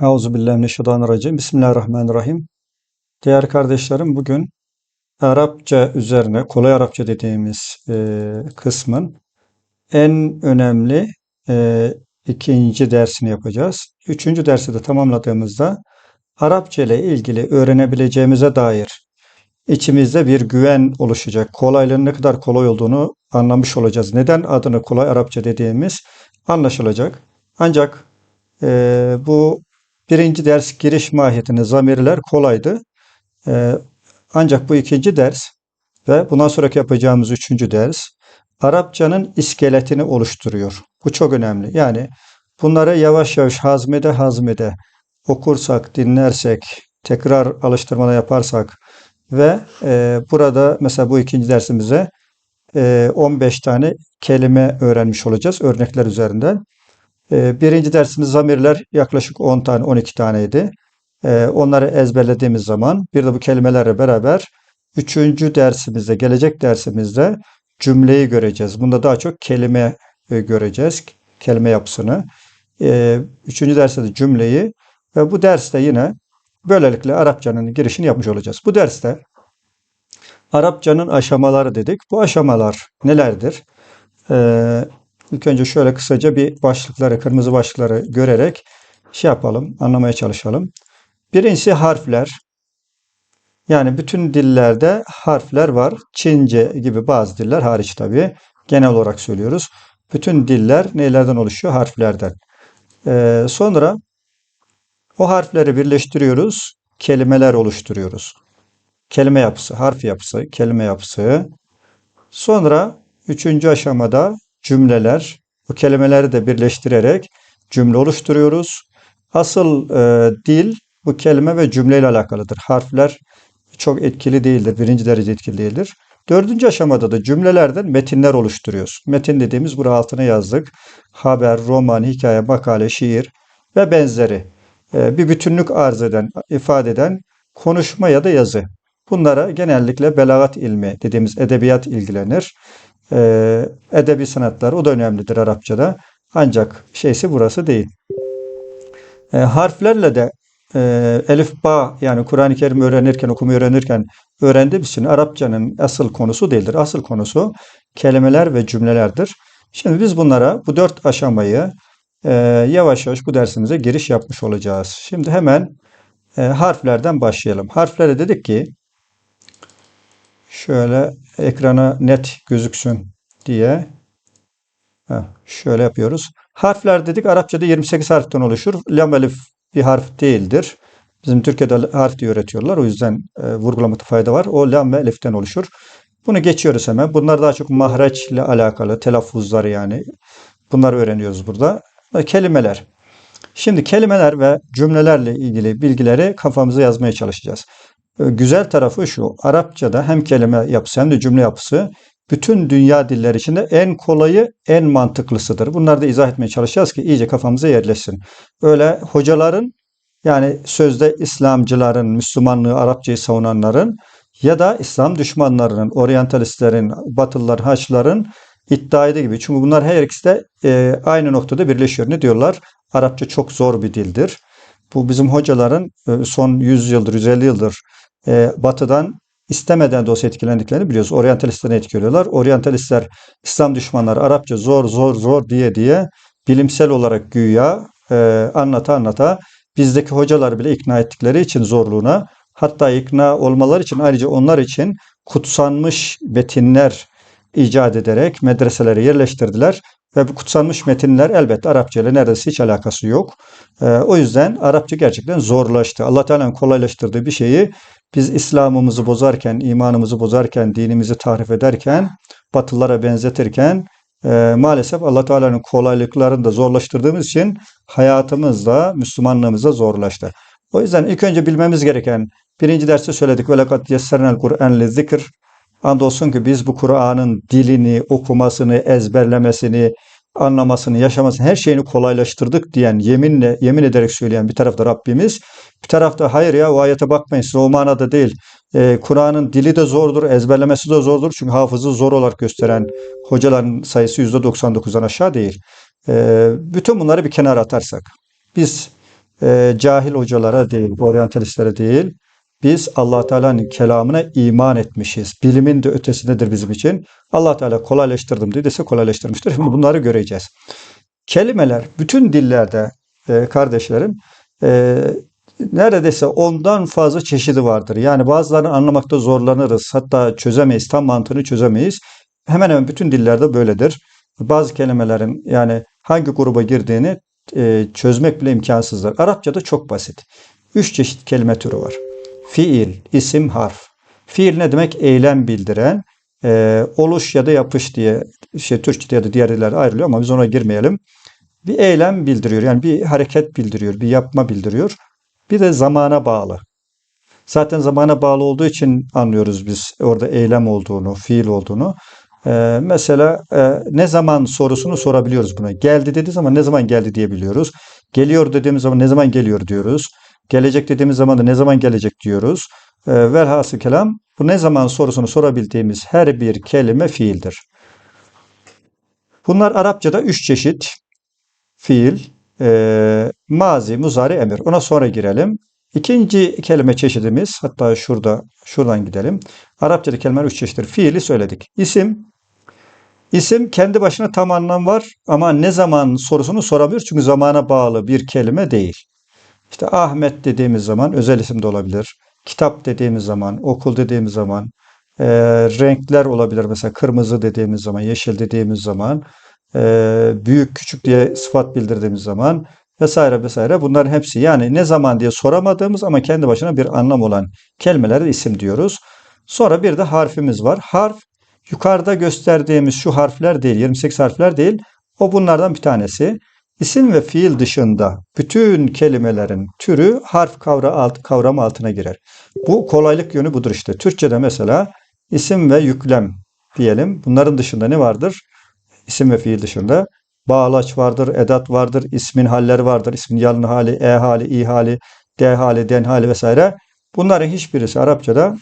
Euzubillahimineşşeytanirracim. Bismillahirrahmanirrahim. Değerli kardeşlerim bugün Arapça üzerine kolay Arapça dediğimiz e, kısmın en önemli e, ikinci dersini yapacağız. Üçüncü dersi de tamamladığımızda Arapça ile ilgili öğrenebileceğimize dair içimizde bir güven oluşacak. Kolaylığın ne kadar kolay olduğunu anlamış olacağız. Neden adını kolay Arapça dediğimiz anlaşılacak. Ancak e, bu birinci ders giriş mahiyetinde zamirler kolaydı. E, ancak bu ikinci ders ve bundan sonraki yapacağımız üçüncü ders Arapçanın iskeletini oluşturuyor. Bu çok önemli. Yani bunları yavaş yavaş hazmede hazmede okursak, dinlersek, tekrar alıştırmalar yaparsak ve e, burada mesela bu ikinci dersimize e, 15 tane kelime öğrenmiş olacağız örnekler üzerinden. E, birinci dersimiz zamirler yaklaşık 10 tane 12 taneydi. E, onları ezberlediğimiz zaman bir de bu kelimelerle beraber üçüncü dersimizde gelecek dersimizde cümleyi göreceğiz. Bunda daha çok kelime e, göreceğiz. Kelime yapısını. E, üçüncü derste de cümleyi ve bu derste yine böylelikle Arapçanın girişini yapmış olacağız. Bu derste Arapçanın aşamaları dedik. Bu aşamalar nelerdir? Ee, ilk önce şöyle kısaca bir başlıkları, kırmızı başlıkları görerek şey yapalım, anlamaya çalışalım. Birincisi harfler. Yani bütün dillerde harfler var. Çince gibi bazı diller hariç tabii. Genel olarak söylüyoruz. Bütün diller nelerden oluşuyor? Harflerden. Ee, sonra o harfleri birleştiriyoruz. Kelimeler oluşturuyoruz. Kelime yapısı, harf yapısı, kelime yapısı. Sonra üçüncü aşamada cümleler. Bu kelimeleri de birleştirerek cümle oluşturuyoruz. Asıl e, dil bu kelime ve cümleyle alakalıdır. Harfler çok etkili değildir. Birinci derece etkili değildir. Dördüncü aşamada da cümlelerden metinler oluşturuyoruz. Metin dediğimiz buraya altına yazdık. Haber, roman, hikaye, makale, şiir ve benzeri. E, bir bütünlük arz eden, ifade eden konuşma ya da yazı. Bunlara genellikle belagat ilmi dediğimiz edebiyat ilgilenir. Ee, edebi sanatlar o da önemlidir Arapçada. Ancak şeysi burası değil. E, harflerle de e, elif ba yani Kur'an-ı Kerim öğrenirken, okumayı öğrenirken öğrendiğimiz için Arapçanın asıl konusu değildir. Asıl konusu kelimeler ve cümlelerdir. Şimdi biz bunlara bu dört aşamayı e, yavaş yavaş bu dersimize giriş yapmış olacağız. Şimdi hemen e, harflerden başlayalım. Harflere dedik ki şöyle ekrana net gözüksün diye Heh, şöyle yapıyoruz. Harfler dedik Arapçada 28 harften oluşur. Lam elif bir harf değildir. Bizim Türkiye'de harf diye öğretiyorlar. O yüzden e, vurgulamakta fayda var. O lam ve eliften oluşur. Bunu geçiyoruz hemen. Bunlar daha çok mahreçle alakalı telaffuzları yani. Bunları öğreniyoruz burada. Ve kelimeler. Şimdi kelimeler ve cümlelerle ilgili bilgileri kafamıza yazmaya çalışacağız. Ee, güzel tarafı şu. Arapçada hem kelime yapısı hem de cümle yapısı bütün dünya dilleri içinde en kolayı, en mantıklısıdır. Bunları da izah etmeye çalışacağız ki iyice kafamıza yerleşsin. Öyle hocaların yani sözde İslamcıların, Müslümanlığı, Arapçayı savunanların ya da İslam düşmanlarının, oryantalistlerin, batılılar, haçların iddia ettiği gibi. Çünkü bunlar her ikisi de e, aynı noktada birleşiyor. Ne diyorlar? Arapça çok zor bir dildir. Bu bizim hocaların e, son 100 yıldır, 150 yıldır e, batıdan istemeden de olsa etkilendiklerini biliyoruz. Oryantalistlerin etkiliyorlar. Oryantalistler İslam düşmanları Arapça zor zor zor diye diye bilimsel olarak güya e, anlata anlata bizdeki hocalar bile ikna ettikleri için zorluğuna hatta ikna olmaları için ayrıca onlar için kutsanmış metinler icat ederek medreselere yerleştirdiler. Ve bu kutsanmış metinler elbette Arapça ile neredeyse hiç alakası yok. Ee, o yüzden Arapça gerçekten zorlaştı. Allah Teala'nın kolaylaştırdığı bir şeyi biz İslam'ımızı bozarken, imanımızı bozarken, dinimizi tahrif ederken, batıllara benzetirken e, maalesef Allah Teala'nın kolaylıklarını da zorlaştırdığımız için hayatımız da, Müslümanlığımız da zorlaştı. O yüzden ilk önce bilmemiz gereken birinci derste söyledik. Ve lekad yessernel Kur'an le zikr. Andolsun ki biz bu Kur'an'ın dilini, okumasını, ezberlemesini, anlamasını, yaşamasını, her şeyini kolaylaştırdık diyen, yeminle, yemin ederek söyleyen bir tarafta Rabbimiz, bir tarafta hayır ya o ayete bakmayın siz o manada değil. Ee, Kur'an'ın dili de zordur, ezberlemesi de zordur. Çünkü hafızı zor olarak gösteren hocaların sayısı %99'dan aşağı değil. Ee, bütün bunları bir kenara atarsak, biz e, cahil hocalara değil, oryantalistlere değil, biz allah Teala'nın kelamına iman etmişiz. Bilimin de ötesindedir bizim için. allah Teala kolaylaştırdım dediyse kolaylaştırmıştır. Şimdi bunları göreceğiz. Kelimeler bütün dillerde e, kardeşlerim e, neredeyse ondan fazla çeşidi vardır. Yani bazılarını anlamakta zorlanırız. Hatta çözemeyiz. Tam mantığını çözemeyiz. Hemen hemen bütün dillerde böyledir. Bazı kelimelerin yani hangi gruba girdiğini e, çözmek bile imkansızdır. Arapçada çok basit. Üç çeşit kelime türü var. Fiil, isim, harf. Fiil ne demek? Eylem bildiren, e, oluş ya da yapış diye şey Türkçe'de ya da diğer dillerde ayrılıyor ama biz ona girmeyelim. Bir eylem bildiriyor. Yani bir hareket bildiriyor, bir yapma bildiriyor. Bir de zamana bağlı. Zaten zamana bağlı olduğu için anlıyoruz biz orada eylem olduğunu, fiil olduğunu. Ee, mesela e, ne zaman sorusunu sorabiliyoruz buna. Geldi dediği zaman ne zaman geldi diyebiliyoruz. Geliyor dediğimiz zaman ne zaman geliyor diyoruz. Gelecek dediğimiz zaman da ne zaman gelecek diyoruz. Ee, velhasıl kelam bu ne zaman sorusunu sorabildiğimiz her bir kelime fiildir. Bunlar Arapçada üç çeşit fiil, e, mazi, muzari, emir. Ona sonra girelim. İkinci kelime çeşidimiz, hatta şurada, şuradan gidelim. Arapçada kelimeler üç çeşittir. Fiili söyledik. İsim, isim kendi başına tam anlam var ama ne zaman sorusunu soramıyor çünkü zamana bağlı bir kelime değil. İşte Ahmet dediğimiz zaman özel isim de olabilir. Kitap dediğimiz zaman, okul dediğimiz zaman, e, renkler olabilir. Mesela kırmızı dediğimiz zaman, yeşil dediğimiz zaman, e, büyük küçük diye sıfat bildirdiğimiz zaman vesaire vesaire bunların hepsi yani ne zaman diye soramadığımız ama kendi başına bir anlam olan kelimelere isim diyoruz. Sonra bir de harfimiz var. Harf yukarıda gösterdiğimiz şu harfler değil, 28 harfler değil. O bunlardan bir tanesi. İsim ve fiil dışında bütün kelimelerin türü harf kavra alt, kavramı altına girer. Bu kolaylık yönü budur işte. Türkçe'de mesela isim ve yüklem diyelim. Bunların dışında ne vardır? İsim ve fiil dışında bağlaç vardır, edat vardır, ismin halleri vardır. İsmin yalın hali, e hali, i hali, d hali, den hali vesaire. Bunların hiçbirisi Arapçada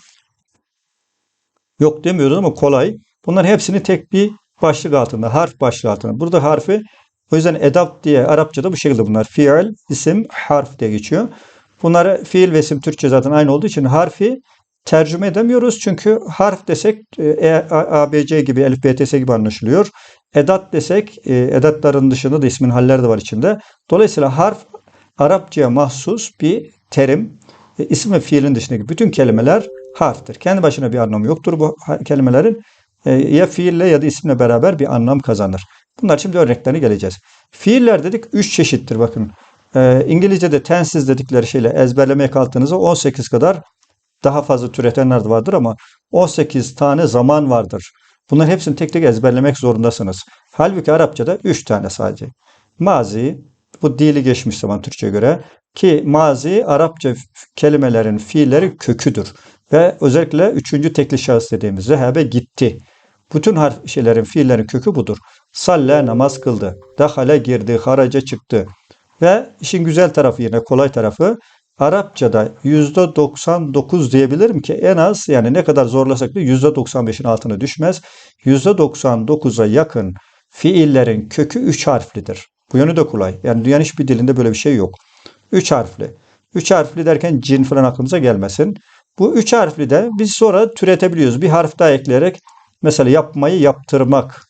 yok demiyoruz ama kolay. Bunların hepsini tek bir başlık altında, harf başlığı altında. Burada harfi o yüzden edat diye Arapçada bu şekilde bunlar. Fiil, isim, harf diye geçiyor. Bunları fiil ve isim Türkçe zaten aynı olduğu için harfi tercüme edemiyoruz. Çünkü harf desek e, A, B, C gibi, Elif, B, T, S gibi anlaşılıyor. Edat desek e, edatların dışında da ismin halleri de var içinde. Dolayısıyla harf Arapçaya mahsus bir terim. E, isim ve fiilin dışındaki bütün kelimeler harftir. Kendi başına bir anlamı yoktur bu kelimelerin. E, ya fiille ya da isimle beraber bir anlam kazanır. Bunlar şimdi örneklerine geleceğiz. Fiiller dedik 3 çeşittir bakın. E, İngilizce'de tensiz dedikleri şeyle ezberlemeye kalktığınızda 18 kadar daha fazla türetenler de vardır ama 18 tane zaman vardır. Bunların hepsini tek tek ezberlemek zorundasınız. Halbuki Arapçada 3 tane sadece. Mazi, bu dili geçmiş zaman Türkçe'ye göre ki mazi Arapça kelimelerin fiilleri köküdür. Ve özellikle üçüncü tekli şahıs dediğimiz zehebe gitti. Bütün harf şeylerin fiillerin kökü budur. Salle namaz kıldı. Dahale girdi, haraca çıktı. Ve işin güzel tarafı yine kolay tarafı Arapçada %99 diyebilirim ki en az yani ne kadar zorlasak da %95'in altına düşmez. %99'a yakın fiillerin kökü 3 harflidir. Bu yönü de kolay. Yani dünyanın hiçbir dilinde böyle bir şey yok. 3 harfli. 3 harfli derken cin falan aklımıza gelmesin. Bu 3 harfli de biz sonra türetebiliyoruz. Bir harf daha ekleyerek mesela yapmayı yaptırmak,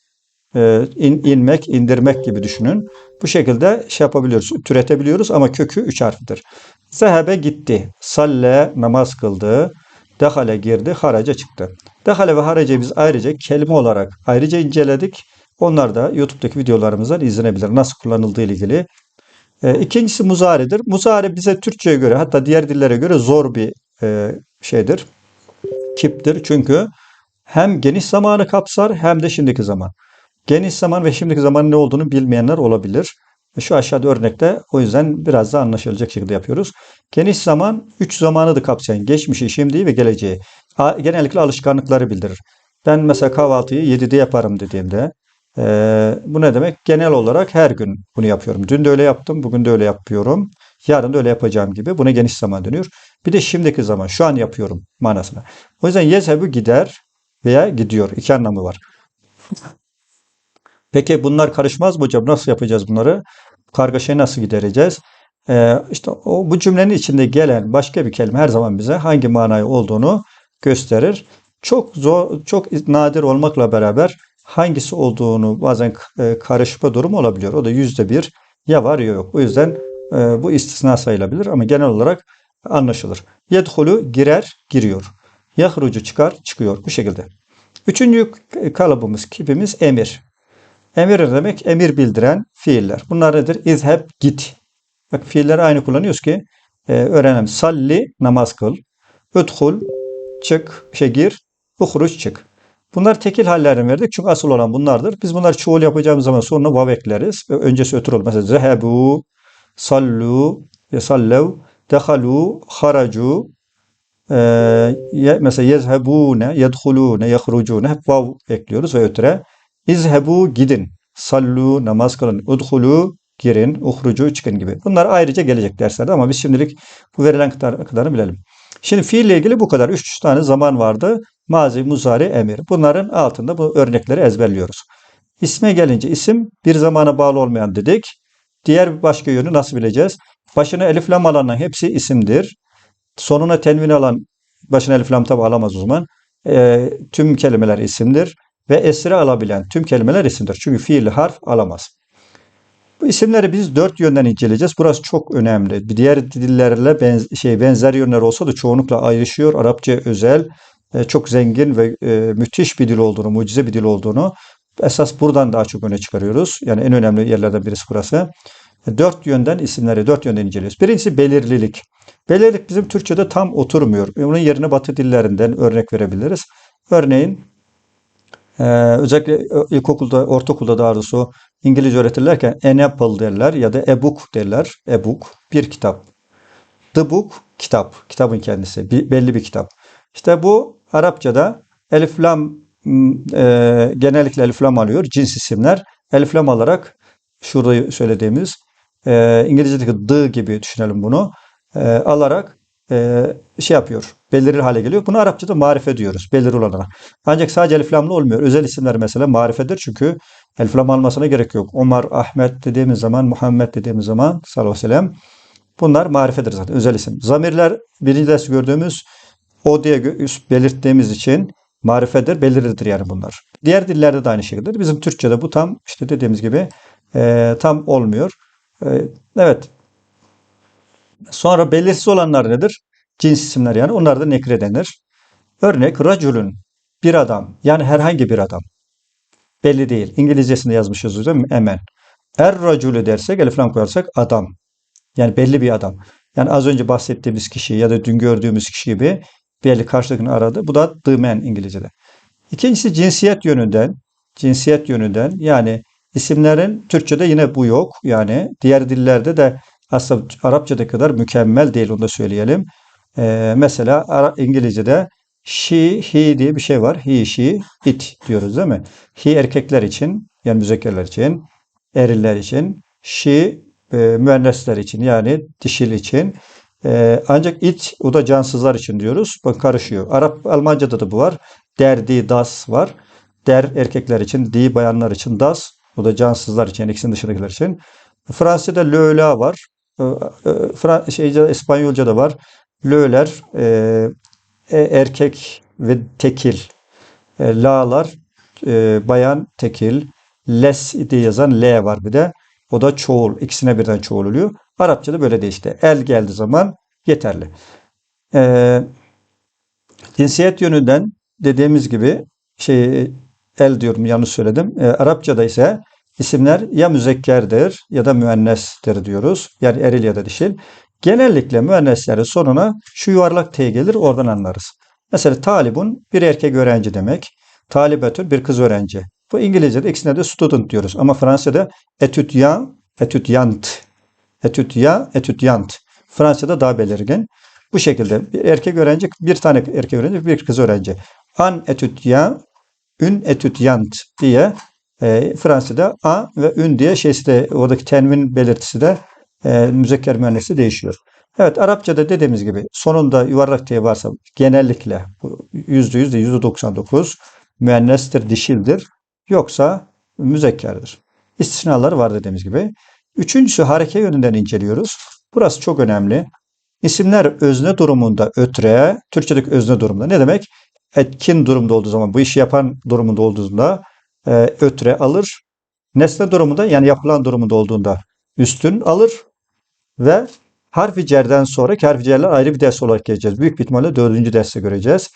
in, inmek, indirmek gibi düşünün. Bu şekilde şey yapabiliyoruz, türetebiliyoruz ama kökü 3 harflidir. Zehebe gitti. Salle namaz kıldı. Dehale girdi. Haraca çıktı. Dehale ve haraca biz ayrıca kelime olarak ayrıca inceledik. Onlar da YouTube'daki videolarımızdan izlenebilir. Nasıl kullanıldığı ile ilgili. E, ikincisi muzaridir. Muzari bize Türkçe'ye göre hatta diğer dillere göre zor bir e, şeydir. Kiptir. Çünkü hem geniş zamanı kapsar hem de şimdiki zaman. Geniş zaman ve şimdiki zamanın ne olduğunu bilmeyenler olabilir. Şu aşağıda örnekte o yüzden biraz da anlaşılacak şekilde yapıyoruz. Geniş zaman 3 zamanı da kapsayan geçmişi, şimdiyi ve geleceği. Genellikle alışkanlıkları bildirir. Ben mesela kahvaltıyı 7'de yaparım dediğimde e, bu ne demek? Genel olarak her gün bunu yapıyorum. Dün de öyle yaptım, bugün de öyle yapıyorum. Yarın da öyle yapacağım gibi. Buna geniş zaman dönüyor. Bir de şimdiki zaman, şu an yapıyorum manasına. O yüzden yezhebu gider veya gidiyor. İki anlamı var. Peki bunlar karışmaz mı hocam? Nasıl yapacağız bunları? Kargaşayı nasıl gidereceğiz? e, işte o bu cümlenin içinde gelen başka bir kelime her zaman bize hangi manayı olduğunu gösterir. Çok zor, çok nadir olmakla beraber hangisi olduğunu bazen e, karışma durumu olabiliyor. O da yüzde bir ya var ya yok. O yüzden e, bu istisna sayılabilir ama genel olarak anlaşılır. Yedhulu girer, giriyor. Yahrucu çıkar, çıkıyor. Bu şekilde. Üçüncü kalıbımız, kipimiz emir. Emir demek? Emir bildiren fiiller. Bunlar nedir? İzheb, git. Bak fiilleri aynı kullanıyoruz ki e, öğrenelim. Salli, namaz kıl. Üdhul, çık, şey gir. Uhruç, çık. Bunlar tekil hallerini verdik çünkü asıl olan bunlardır. Biz bunları çoğul yapacağımız zaman sonuna vav ekleriz. Öncesi ötür olur. Mesela zehebu, sallu, sallev, dehalu, haracu, ee, mesela yezhebune, yedhulune, yahrucune hep vav ekliyoruz ve ötüre. İzhebu gidin. Sallu namaz kılın. Udhulu girin. Uhrucu çıkın gibi. Bunlar ayrıca gelecek derslerde ama biz şimdilik bu verilen kadar, kadarını bilelim. Şimdi fiille ilgili bu kadar. Üç tane zaman vardı. Mazi, muzari, emir. Bunların altında bu örnekleri ezberliyoruz. İsme gelince isim bir zamana bağlı olmayan dedik. Diğer bir başka yönü nasıl bileceğiz? Başına elif lam alanların hepsi isimdir. Sonuna tenvin alan başına elif lam tabi alamaz o zaman. E, tüm kelimeler isimdir. Ve esre alabilen tüm kelimeler isimdir. Çünkü fiil harf alamaz. Bu isimleri biz dört yönden inceleyeceğiz. Burası çok önemli. Diğer dillerle benz şey benzer yönler olsa da çoğunlukla ayrışıyor. Arapça özel, e, çok zengin ve e, müthiş bir dil olduğunu, mucize bir dil olduğunu esas buradan daha çok öne çıkarıyoruz. Yani en önemli yerlerden birisi burası. E, dört yönden isimleri dört yönden inceliyoruz. Birincisi belirlilik. Belirlilik bizim Türkçe'de tam oturmuyor. Bunun yerine Batı dillerinden örnek verebiliriz. Örneğin ee, özellikle ilkokulda, ortaokulda daha doğrusu İngilizce öğretirlerken an apple derler ya da e book derler. E book bir kitap. The book kitap. Kitabın kendisi. Bir, belli bir kitap. İşte bu Arapçada elif lam e, genellikle elif lam alıyor. Cins isimler. Elif lam alarak şurada söylediğimiz e, İngilizce'deki the gibi düşünelim bunu. E, alarak e, şey yapıyor. Belirir hale geliyor. Bunu Arapçada marife diyoruz. Belirli olana. Ancak sadece elif lamlı olmuyor. Özel isimler mesela marifedir çünkü elif lam almasına gerek yok. Omar, Ahmet dediğimiz zaman, Muhammed dediğimiz zaman sallallahu aleyhi ve sellem bunlar marifedir zaten. Özel isim. Zamirler birinci ders gördüğümüz o diye belirttiğimiz için marifedir, belirlidir yani bunlar. Diğer dillerde de aynı şekilde. Bizim Türkçe'de bu tam işte dediğimiz gibi e, tam olmuyor. E, evet. Sonra belirsiz olanlar nedir? Cins isimler yani. Onlar da nekre denir. Örnek racülün bir adam yani herhangi bir adam. Belli değil. İngilizcesinde yazmışız değil mi? Hemen. Er racülü dersek elif lam koyarsak adam. Yani belli bir adam. Yani az önce bahsettiğimiz kişi ya da dün gördüğümüz kişi gibi belli karşılıkını aradı. Bu da the man İngilizce'de. İkincisi cinsiyet yönünden. Cinsiyet yönünden yani isimlerin Türkçe'de yine bu yok. Yani diğer dillerde de aslında Arapçada kadar mükemmel değil onu da söyleyelim. Ee, mesela İngilizce'de she, he diye bir şey var. He, she, it diyoruz değil mi? He erkekler için yani müzekkerler için, eriller için. She e, müennesler için yani dişil için. E, ancak it o da cansızlar için diyoruz. Bak karışıyor. Arap Almanca'da da bu var. Der, di, das var. Der erkekler için, di bayanlar için, das o da cansızlar için, ikisinin dışındakiler için. Fransızca'da löla var. E, e, şeyce İspanyolca'da var. Lö'ler e, e, erkek ve tekil. E, la'lar e, bayan tekil. Les diye yazan L var bir de. O da çoğul. İkisine birden çoğul oluyor. Arapçada böyle değil işte. El geldiği zaman yeterli. E, cinsiyet yönünden dediğimiz gibi şey el diyorum yanlış söyledim. E, Arapçada ise isimler ya müzekkerdir ya da müennestir diyoruz. Yani eril ya da dişil. Genellikle müenneslerin sonuna şu yuvarlak T gelir oradan anlarız. Mesela talibun bir erkek öğrenci demek. Talibetün bir kız öğrenci. Bu İngilizce'de ikisine de student diyoruz. Ama Fransa'da etüdyan, etüdyant. Etüdya, etüdyant. Fransa'da daha belirgin. Bu şekilde bir erkek öğrenci, bir tane erkek öğrenci, bir kız öğrenci. An etüdyan, ün etüdyant diye e, Fransa'da a ve ün diye şeysi de oradaki tenvin belirtisi de e, müzekker müennesi değişiyor. Evet Arapçada dediğimiz gibi sonunda yuvarlak T varsa genellikle yüzde yüzde yüzde 99 müennestir, dişildir. Yoksa müzekkerdir. İstisnaları var dediğimiz gibi. Üçüncüsü hareke yönünden inceliyoruz. Burası çok önemli. İsimler özne durumunda ötre, Türkçedeki özne durumunda. Ne demek? Etkin durumda olduğu zaman, bu işi yapan durumunda olduğunda e, ötre alır. Nesne durumunda yani yapılan durumunda olduğunda üstün alır ve harfi cerden sonraki harfi cerler ayrı bir ders olarak geleceğiz. Büyük bir ihtimalle dördüncü derste göreceğiz.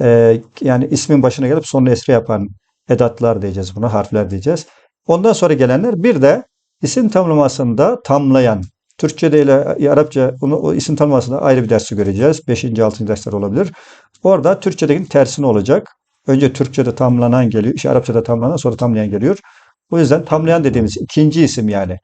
Ee, yani ismin başına gelip sonuna esre yapan edatlar diyeceğiz buna, harfler diyeceğiz. Ondan sonra gelenler bir de isim tamlamasında tamlayan, Türkçe'de ile Arapça onu, o isim tanımlamasında ayrı bir dersi göreceğiz. 5. 6. dersler olabilir. Orada Türkçedeki tersine olacak. Önce Türkçe'de tamlanan geliyor, işte Arapça'da tamlanan sonra tamlayan geliyor. O yüzden tamlayan dediğimiz ikinci isim yani.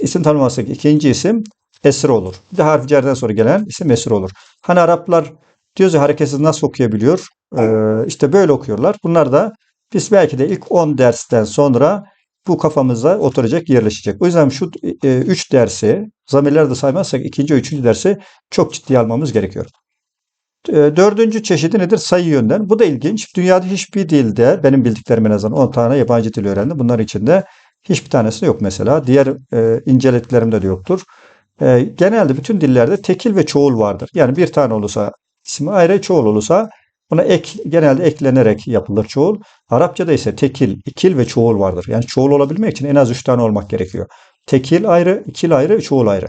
İsim tanımlamasındaki ikinci isim esir olur. Bir de harf cerden sonra gelen isim esir olur. Hani Araplar diyoruz ya hareketsiz nasıl okuyabiliyor? Ee, işte böyle okuyorlar. Bunlar da biz belki de ilk 10 dersten sonra bu kafamıza oturacak, yerleşecek. O yüzden şu 3 dersi, zamirleri de saymazsak ikinci üçüncü dersi çok ciddi almamız gerekiyor. E, dördüncü çeşidi nedir? Sayı yönden. Bu da ilginç. Dünyada hiçbir dilde, benim bildiklerim en azından 10 tane yabancı dil öğrendim. Bunların içinde hiçbir tanesi yok mesela. Diğer e, incelediklerimde de yoktur. E, genelde bütün dillerde tekil ve çoğul vardır. Yani bir tane olursa ismi ayrı, çoğul olursa Buna ek, genelde eklenerek yapılır çoğul. Arapçada ise tekil, ikil ve çoğul vardır. Yani çoğul olabilmek için en az üç tane olmak gerekiyor. Tekil ayrı, ikil ayrı, çoğul ayrı.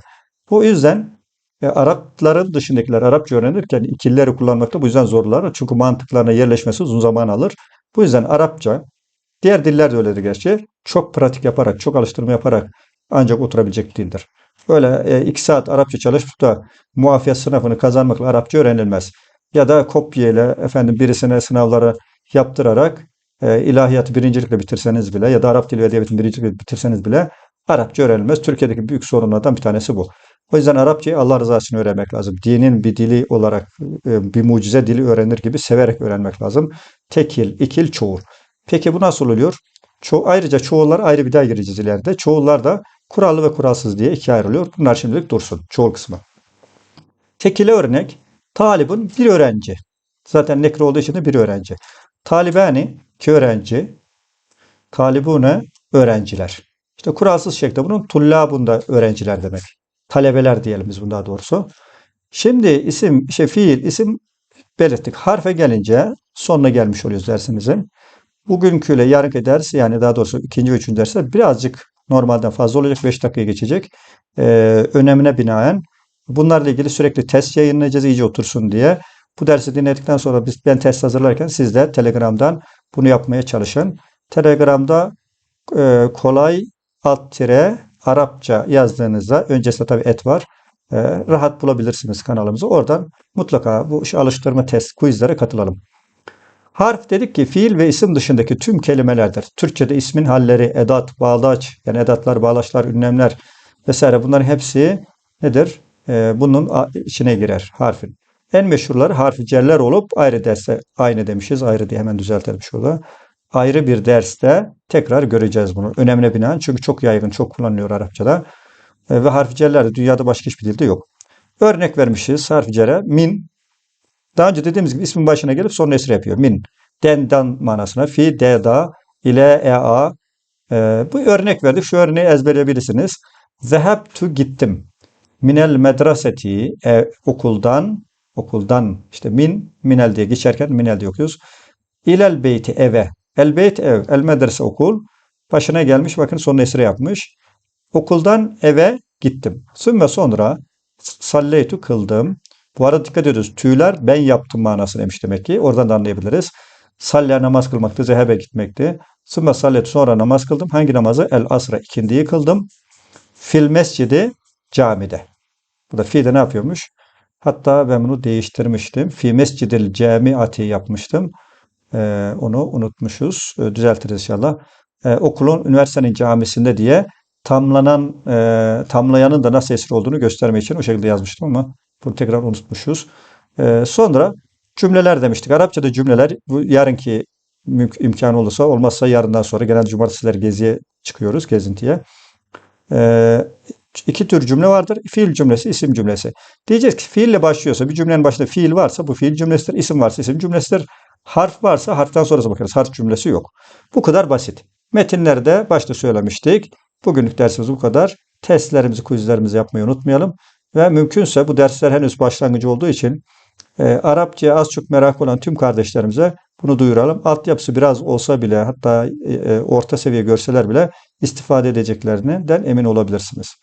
Bu yüzden e, Arapların dışındakiler Arapça öğrenirken ikilleri kullanmakta bu yüzden zorlar. Çünkü mantıklarına yerleşmesi uzun zaman alır. Bu yüzden Arapça, diğer diller de öyledir gerçi. Çok pratik yaparak, çok alıştırma yaparak ancak oturabilecek dildir. Böyle e, iki saat Arapça çalışıp da muafiyet sınıfını kazanmakla Arapça öğrenilmez ya da kopyayla efendim birisine sınavları yaptırarak e, ilahiyatı birincilikle bitirseniz bile ya da Arap dili ve edebiyatını birincilikle bitirseniz bile Arapça öğrenilmez. Türkiye'deki büyük sorunlardan bir tanesi bu. O yüzden Arapçayı Allah rızası için öğrenmek lazım. Dinin bir dili olarak e, bir mucize dili öğrenir gibi severek öğrenmek lazım. Tekil, ikil, çoğul. Peki bu nasıl oluyor? Ço ayrıca çoğullar ayrı bir daha gireceğiz ileride. Çoğullar da kurallı ve kuralsız diye ikiye ayrılıyor. Bunlar şimdilik dursun. Çoğul kısmı. Tekile örnek Talibun bir öğrenci. Zaten nekre olduğu için de bir öğrenci. Talibani iki öğrenci. Talibune öğrenciler. İşte kuralsız şekilde bunun tullabunda öğrenciler demek. Talebeler diyelim biz bunda doğrusu. Şimdi isim, şey fiil, isim belirttik. Harfe gelince sonuna gelmiş oluyoruz dersimizin. Bugünküyle yarınki ders yani daha doğrusu ikinci ve üçüncü dersler birazcık normalden fazla olacak. 5 dakikaya geçecek. Ee, önemine binaen Bunlarla ilgili sürekli test yayınlayacağız iyice otursun diye. Bu dersi dinledikten sonra biz ben test hazırlarken siz de Telegram'dan bunu yapmaya çalışın. Telegram'da e, kolay alt tire Arapça yazdığınızda öncesinde tabii et var. E, rahat bulabilirsiniz kanalımızı. Oradan mutlaka bu alıştırma test quizlere katılalım. Harf dedik ki fiil ve isim dışındaki tüm kelimelerdir. Türkçe'de ismin halleri, edat, bağlaç, yani edatlar, bağlaçlar, ünlemler vesaire bunların hepsi nedir? e, bunun içine girer harfin. En meşhurları harfi celler olup ayrı derste aynı demişiz. Ayrı diye hemen düzeltelim şurada. Ayrı bir derste tekrar göreceğiz bunu. Önemine binaen çünkü çok yaygın, çok kullanılıyor Arapçada. E, ve harfi celler de dünyada başka hiçbir dilde yok. Örnek vermişiz harfi cere. Min. Daha önce dediğimiz gibi ismin başına gelip sonra esre yapıyor. Min. Den, dan manasına. Fi, de, da, ile, e, a. E, bu örnek verdik. Şu örneği ezberleyebilirsiniz. Zehab tu gittim minel medreseti e, okuldan okuldan işte min minel diye geçerken minel diye okuyoruz. İlel beyti eve. El beyt ev. El medrese okul. Başına gelmiş bakın son esre yapmış. Okuldan eve gittim. Sümme sonra salleytu kıldım. Bu arada dikkat ediyoruz. Tüyler ben yaptım manası demiş demek ki. Oradan da anlayabiliriz. Salle namaz kılmaktı. Zehebe gitmekti. Sümme salletu sonra namaz kıldım. Hangi namazı? El asra ikindiyi kıldım. Fil mescidi camide. Bu da fi'de ne yapıyormuş? Hatta ben bunu değiştirmiştim. Fi mescidil camiati yapmıştım. Ee, onu unutmuşuz. Ee, düzeltiriz inşallah. Ee, okulun üniversitenin camisinde diye tamlanan e, tamlayanın da nasıl esir olduğunu göstermek için o şekilde yazmıştım ama bunu tekrar unutmuşuz. Ee, sonra cümleler demiştik. Arapçada cümleler bu yarınki imkanı olursa olmazsa yarından sonra genel cumartesiler geziye çıkıyoruz gezintiye. Ee, iki tür cümle vardır. Fiil cümlesi, isim cümlesi. Diyeceğiz ki fiille başlıyorsa, bir cümlenin başında fiil varsa bu fiil cümlesidir. İsim varsa isim cümlesidir. Harf varsa harften sonrası bakarız. Harf cümlesi yok. Bu kadar basit. Metinlerde başta söylemiştik. Bugünlük dersimiz bu kadar. Testlerimizi, quizlerimizi yapmayı unutmayalım. Ve mümkünse bu dersler henüz başlangıcı olduğu için e, Arapçaya az çok merak olan tüm kardeşlerimize bunu duyuralım. Altyapısı biraz olsa bile hatta e, e, orta seviye görseler bile istifade edeceklerinden emin olabilirsiniz.